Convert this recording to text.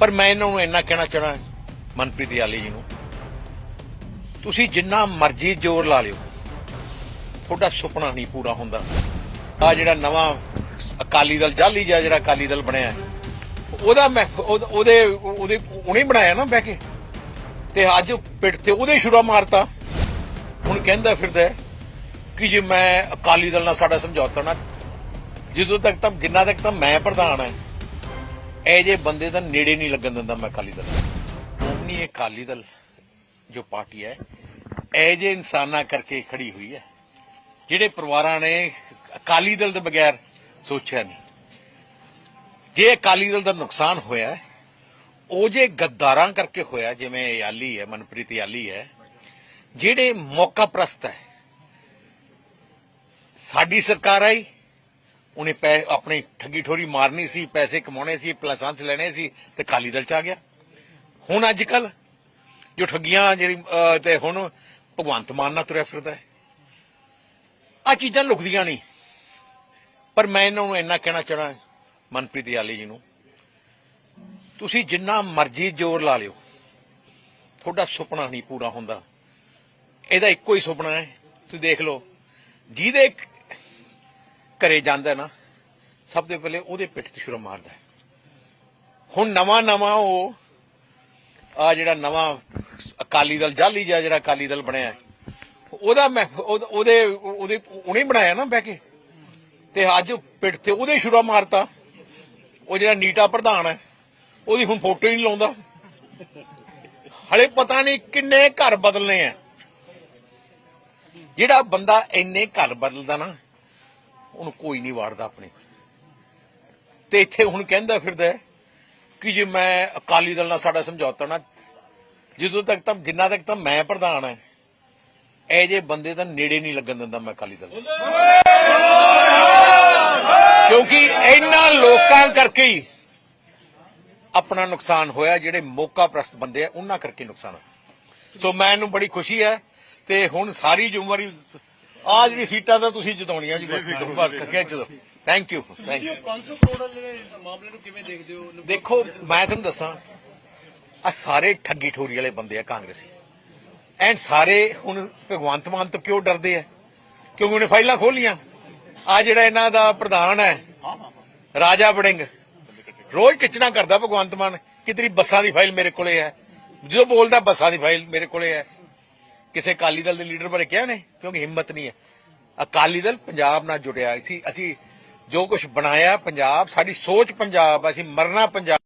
ਪਰ ਮੈਂ ਇਹਨਾਂ ਨੂੰ ਇੰਨਾ ਕਹਿਣਾ ਚਾਹਣਾ ਮਨਪ੍ਰੀਤ ਯਾਲੀ ਜੀ ਨੂੰ, ਤੁਸੀਂ ਜਿੰਨਾ ਮਰਜ਼ੀ ਜ਼ੋਰ ਲਾ ਲਿਓ, ਤੁਹਾਡਾ ਸੁਪਨਾ ਨਹੀਂ ਪੂਰਾ ਹੁੰਦਾ। ਆ ਜਿਹੜਾ ਨਵਾਂ ਅਕਾਲੀ ਦਲ, ਜਾਲੀ ਜਿਹਾ ਜਿਹੜਾ ਅਕਾਲੀ ਦਲ ਬਣਿਆ ਉਹਦਾ ਮੈਂ ਉਹਦੇ ਉਹਦੇ ਉਹਨੇ ਬਣਾਇਆ ਨਾ ਬਹਿ ਕੇ। ਤੇ ਅੱਜ ਪਿੱਠ ਤੇ ਉਹਦੇ ਛੁਰਾ ਮਾਰਤਾ। ਹੁਣ ਕਹਿੰਦਾ ਫਿਰਦਾ ਕਿ ਜੇ ਮੈਂ ਅਕਾਲੀ ਦਲ ਨਾਲ ਸਾਡਾ ਸਮਝੌਤਾ ਨਾ, ਜਦੋਂ ਤੱਕ ਤਾਂ, ਜਿੰਨਾ ਤੱਕ ਤਾਂ ਮੈਂ ਪ੍ਰਧਾਨ ਹਾਂ ਇਹ ਜੇ ਬੰਦੇ ਦਾ ਨੇੜੇ ਨਹੀਂ ਲੱਗਣ ਦਿੰਦਾ, ਮੈਂ ਅਕਾਲੀ ਦਲ। ਉਹਨੀ ਇਹ ਅਕਾਲੀ ਦਲ ਜੋ ਪਾਰਟੀ ਹੈ, ਇਹ ਜੇ ਇਨਸਾਨਾਂ ਕਰਕੇ ਖੜੀ ਹੋਈ ਹੈ, ਜਿਹੜੇ ਪਰਿਵਾਰਾਂ ਨੇ ਅਕਾਲੀ ਦਲ ਦੇ ਬਗੈਰ ਸੋਚਿਆ ਨਹੀਂ। ਜੇ ਅਕਾਲੀ ਦਲ ਦਾ ਨੁਕਸਾਨ ਹੋਇਆ ਉਹ ਜੇ ਗੱਦਾਰਾਂ ਕਰਕੇ ਹੋਇਆ ਜਿਵੇਂ ਯਾਲੀ ਹੈ, ਮਨਪ੍ਰੀਤ ਯਾਲੀ ਹੈ, ਜਿਹੜੇ ਮੌਕਾ ਪ੍ਰਸਤ ਹੈ, ਸਾਡੀ ਸਰਕਾਰ ਆਈ ਉਹਨੇ ਪੈ ਆਪਣੀ ਠੱਗੀ ਠੋਰੀ ਮਾਰਨੀ ਸੀ, ਪੈਸੇ ਕਮਾਉਣੇ ਸੀ ਪਲਸਾਂਸ ਲੈਣੇ ਸੀ ਤੇ ਅਕਾਲੀ ਦਲ ਚ ਆ ਗਿਆ। ਹੁਣ ਅੱਜ ਕੱਲ ਜੋ ਠੱਗੀਆਂ ਜਿਹੜੀ ਤੇ ਹੁਣ ਭਗਵੰਤ ਮਾਨ ਨਾਲ ਤੁਰਿਆ ਫਿਰਦਾ ਹੈ। ਆ ਚੀਜ਼ਾਂ ਲੁਕਦੀਆਂ ਨਹੀਂ। ਪਰ ਮੈਂ ਇਹਨਾਂ ਨੂੰ ਇੰਨਾ ਕਹਿਣਾ ਚਾਹਣਾ ਮਨਪ੍ਰੀਤ ਯਾਲੀ ਜੀ ਨੂੰ, ਤੁਸੀਂ ਜਿੰਨਾ ਮਰਜ਼ੀ ਜ਼ੋਰ ਲਾ ਲਿਓ। ਤੁਹਾਡਾ ਸੁਪਨਾ ਨਹੀਂ ਪੂਰਾ ਹੁੰਦਾ। ਇਹਦਾ ਇੱਕੋ ਹੀ ਸੁਪਨਾ ਹੈ। ਤੁਸੀਂ ਦੇਖ ਲਓ, ਜਿਹਦੇ ਘਰੇ ਜਾਂਦਾ ਨਾ, ਸਭ ਤੋਂ ਪਹਿਲੇ ਉਹਦੇ ਪਿੱਠ ਤੇ ਛੁਰਾ ਮਾਰਦਾ ਹੁਣ ਨਵਾਂ ਨਵਾਂ ਉਹ, ਆ ਜਿਹੜਾ ਨਵਾਂ ਅਕਾਲੀ ਦਲ, ਜਾਲੀ ਜਿਹਾ ਜਿਹੜਾ ਅਕਾਲੀ ਦਲ ਬਣਿਆ ਉਹਦਾ ਮੈਂ, ਉਹਦੇ ਉਹਦੇ ਉਹਨੇ ਬਣਾਇਆ ਨਾ ਬਹਿ ਕੇ। ਤੇ ਅੱਜ ਪਿੱਠ ਤੇ ਉਹਦੇ ਛੁਰਾ ਮਾਰਤਾ। ਉਹ ਜਿਹੜਾ ਨੀਟਾ ਪ੍ਰਧਾਨ ਹੈ, ਉਹਦੀ ਹੁਣ ਫੋਟੋ ਹੀ ਨਹੀਂ ਲਾਉਂਦਾ। ਹਲੇ ਪਤਾ ਨਹੀਂ ਕਿੰਨੇ ਘਰ ਬਦਲਨੇ ਆ। ਜਿਹੜਾ ਬੰਦਾ ਇੰਨੇ ਘਰ ਬਦਲਦਾ ਨਾ ਉਹਨੂੰ ਕੋਈ ਨਹੀਂ ਵਾਰਦਾ ਆਪਣੇ ਤੇ ਇੱਥੇ ਹੁਣ ਕਹਿੰਦਾ ਫਿਰਦਾ ਕਿ ਜੇ ਮੈਂ ਅਕਾਲੀ ਦਲ ਨਾਲ ਸਾਡਾ ਸਮਝੌਤਾ ਨਾ, ਜਦੋਂ ਤੱਕ ਤਾਂ, ਜਿੰਨਾ ਤੱਕ ਤਾਂ ਮੈਂ ਪ੍ਰਧਾਨ ਹਾਂ, ਇਹ ਜੇ ਬੰਦੇ ਦਾ ਨੇੜੇ ਨਹੀਂ ਲੱਗਣ ਦਿੰਦਾ ਮੈਂ ਅਕਾਲੀ ਦਲ ਕਿਉਂਕਿ ਇਹਨਾਂ ਲੋਕਾਂ ਕਰਕੇ ਹੀ ਆਪਣਾ ਨੁਕਸਾਨ ਹੋਇਆ, ਜਿਹੜੇ ਮੌਕਾ ਪ੍ਰਸਤ ਬੰਦੇ ਆ, ਉਹਨਾਂ ਕਰਕੇ ਨੁਕਸਾਨ ਹੋਇਆ। ਸੋ ਮੈਨੂੰ ਬੜੀ ਖੁਸ਼ੀ ਹੈ ਤੇ ਹੁਣ ਸਾਰੀ ਜ਼ਿੰਮੇਵਾਰੀ ਆ ਜਿਹੜੀ ਸੀਟਾਂ ਦਾ ਤੁਸੀਂ ਜਿਤਾਉਣੀਆਂ ਜੀ ਬਸ ਖਿੱਚ ਦਿਓ thank you thank you Kansal crore ਵਾਲੇ ਮਾਮਲੇ ਨੂੰ ਕਿਵੇਂ ਦੇਖਦੇ ਹੋ? ਦੇਖੋ ਮੈਂ ਤੁਹਾਨੂੰ ਦੱਸਾਂ ਆ ਸਾਰੇ ਠੱਗੀ ਠੋਰੀ ਵਾਲੇ ਬੰਦੇ ਆ ਕਾਂਗਰਸੀ। ਐਂਡ ਸਾਰੇ ਹੁਣ ਭਗਵੰਤ ਮਾਨ ਤੋਂ ਕਿਉਂ ਡਰਦੇ ਆ? ਕਿਉਂਕਿ ਉਹਨੇ ਫਾਈਲਾਂ ਖੋਲੀਆਂ। ਆ ਜਿਹੜਾ ਇਹਨਾਂ ਦਾ ਪ੍ਰਧਾਨ ਹੈ। ਰਾਜਾ ਵੜਿੰਗ ਰੋਜ਼ ਕਿਚਨਾ ਕਰਦਾ ਭਗਵੰਤ ਮਾਨ ਕਿ ਤੇਰੀ ਬੱਸਾਂ ਦੀ ਫਾਈਲ ਮੇਰੇ ਕੋਲੇ ਹੈ। ਜਦੋਂ ਬੋਲਦਾ ਬੱਸਾਂ ਦੀ ਫਾਈਲ ਮੇਰੇ ਕੋਲੇ ਹੈ। ਕਿਸੇ ਅਕਾਲੀ ਦਲ ਦੇ ਲੀਡਰ ਬਾਰੇ ਕਿਹਾ ਨੇ? ਕਿਉਂਕਿ ਹਿੰਮਤ ਨਹੀਂ ਹੈ। ਅਕਾਲੀ ਦਲ ਪੰਜਾਬ ਨਾਲ ਜੁੜਿਆ। ਸੀ ਅਸੀਂ ਜੋ ਕੁਝ ਬਣਾਇਆ, ਪੰਜਾਬ, ਸਾਡੀ ਸੋਚ ਪੰਜਾਬ ਅਸੀਂ ਮਰਨਾ ਪੰਜਾਬ